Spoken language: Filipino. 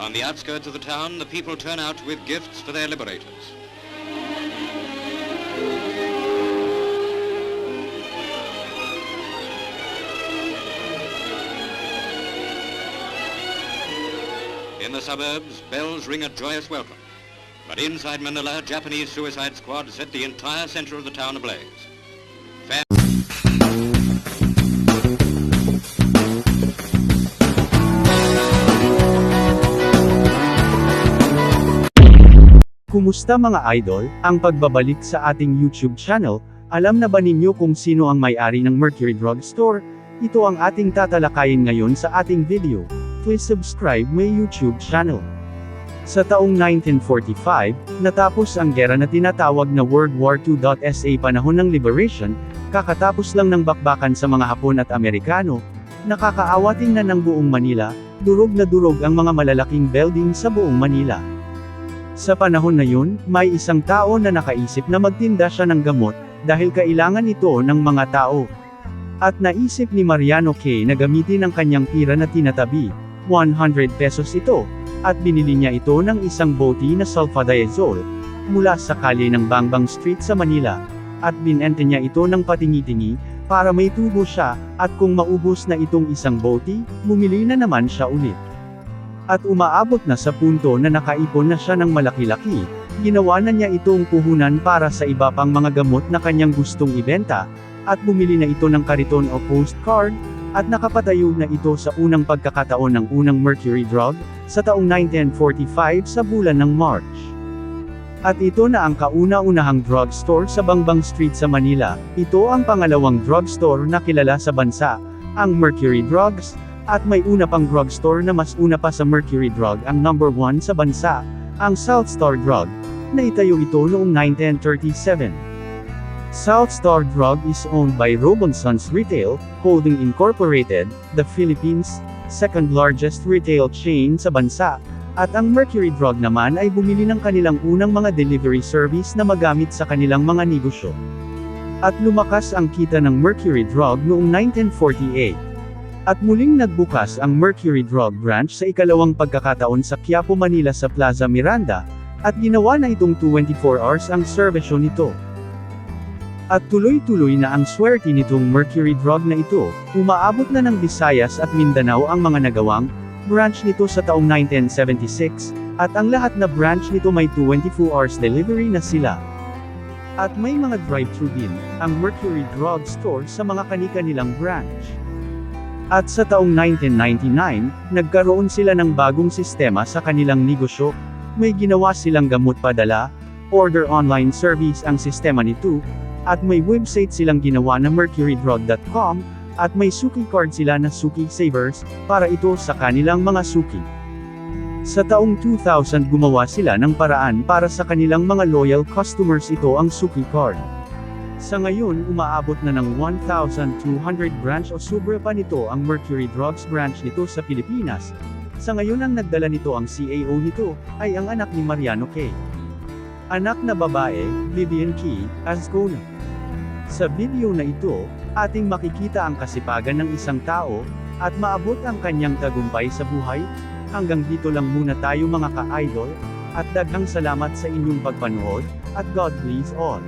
On the outskirts of the town, the people turn out with gifts for their liberators. In the suburbs, bells ring a joyous welcome. But inside Manila, Japanese suicide squad set the entire center of the town ablaze. Kumusta mga idol, ang pagbabalik sa ating YouTube channel, alam na ba ninyo kung sino ang may-ari ng Mercury Drug Store? Ito ang ating tatalakayin ngayon sa ating video. Please subscribe my YouTube channel. Sa taong 1945, natapos ang gera na tinatawag na World War II. Sa panahon ng liberation, kakatapos lang ng bakbakan sa mga Hapon at Amerikano, nakakaawatin na ng buong Manila, durog na durog ang mga malalaking building sa buong Manila. Sa panahon na yun, may isang tao na nakaisip na magtinda siya ng gamot, dahil kailangan ito ng mga tao. At naisip ni Mariano K na gamitin ang kanyang pira na tinatabi, 100 pesos ito, at binili niya ito ng isang boti na sulfadiazole, mula sa kalye ng Bangbang Street sa Manila, at binente niya ito ng patingi-tingi, para may tubo siya, at kung maubos na itong isang boti, bumili na naman siya ulit. At umaabot na sa punto na nakaipon na siya ng malaki-laki, ginawa na niya itong puhunan para sa iba pang mga gamot na kanyang gustong ibenta, at bumili na ito ng kariton o postcard, at nakapatayo na ito sa unang pagkakataon ng unang mercury drug, sa taong 1945 sa bulan ng March. At ito na ang kauna-unahang drugstore sa Bangbang Street sa Manila, ito ang pangalawang drugstore na kilala sa bansa, ang Mercury Drugs, at may una pang drugstore na mas una pa sa Mercury Drug ang number 1 sa bansa, ang South Star Drug, na itayo ito noong 1937. South Star Drug is owned by Robinson's Retail, Holding Incorporated, the Philippines' second largest retail chain sa bansa, at ang Mercury Drug naman ay bumili ng kanilang unang mga delivery service na magamit sa kanilang mga negosyo. At lumakas ang kita ng Mercury Drug noong 1948. At muling nagbukas ang Mercury Drug Branch sa ikalawang pagkakataon sa Quiapo, Manila sa Plaza Miranda, at ginawa na itong 24 hours ang serbisyo nito. At tuloy-tuloy na ang swerte nitong Mercury Drug na ito, umaabot na ng Visayas at Mindanao ang mga nagawang branch nito sa taong 1976, at ang lahat na branch nito may 24 hours delivery na sila. At may mga drive-thru din, ang Mercury Drug Store sa mga kanika-nilang branch. At sa taong 1999, nagkaroon sila ng bagong sistema sa kanilang negosyo, may ginawa silang gamot padala, order online service ang sistema nito, at may website silang ginawa na mercurydrug.com, at may suki card sila na Suki Savers, para ito sa kanilang mga suki. Sa taong 2000 gumawa sila ng paraan para sa kanilang mga loyal customers ito ang Suki Card. Sa ngayon umaabot na ng 1,200 branch o sobra pa nito ang Mercury Drugs branch nito sa Pilipinas. Sa ngayon ang nagdala nito ang CAO nito, ay ang anak ni Mariano K. Anak na babae, Vivian Key, Ascona. Sa video na ito, ating makikita ang kasipagan ng isang tao, at maabot ang kanyang tagumpay sa buhay. Hanggang dito lang muna tayo mga ka-idol, at daghang salamat sa inyong pagpanood, at God bless all.